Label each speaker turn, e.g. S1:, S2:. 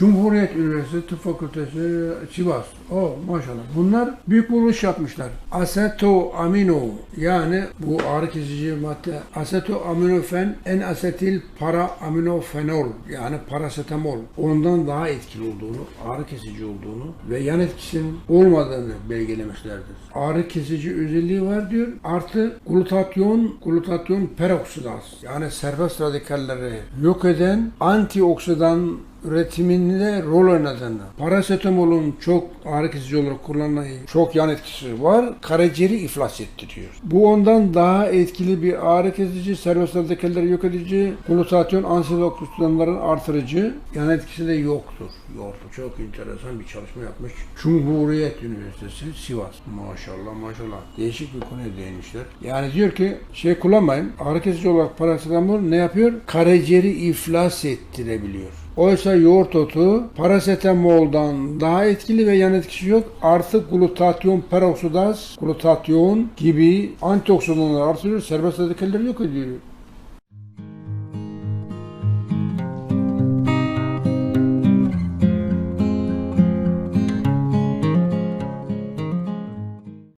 S1: Cumhuriyet Üniversitesi Tıp Fakültesi Sivas. O maşallah. Bunlar büyük buluş yapmışlar. Aseto amino yani bu ağrı kesici madde aseto aminofen en asetil para aminofenol yani parasetamol ondan daha etkili olduğunu, ağrı kesici olduğunu ve yan etkisinin olmadığını belgelemişlerdir. Ağrı kesici özelliği var diyor. Artı glutatyon, glutatyon peroksidaz yani serbest radikalleri yok eden antioksidan üretiminde rol oynadığını, parasetamolun çok ağrı kesici olarak kullanılan çok yan etkisi var. Karaciğeri iflas ettiriyor. Bu ondan daha etkili bir ağrı kesici, serbest radikalleri yok edici, glutatyon antioksidanların artırıcı yan etkisi de yoktur. Yoktur. Çok enteresan bir çalışma yapmış. Cumhuriyet Üniversitesi Sivas. Maşallah maşallah. Değişik bir konuya değinmişler. Yani diyor ki şey kullanmayın. Ağrı kesici olarak parasetamol ne yapıyor? Karaciğeri iflas ettirebiliyor. Oysa yoğurt otu parasetamoldan daha etkili ve yan etkisi yok. Artı glutatyon peroksidaz, glutatyon gibi antioksidanları artırıyor. Serbest radikalleri yok ediyor.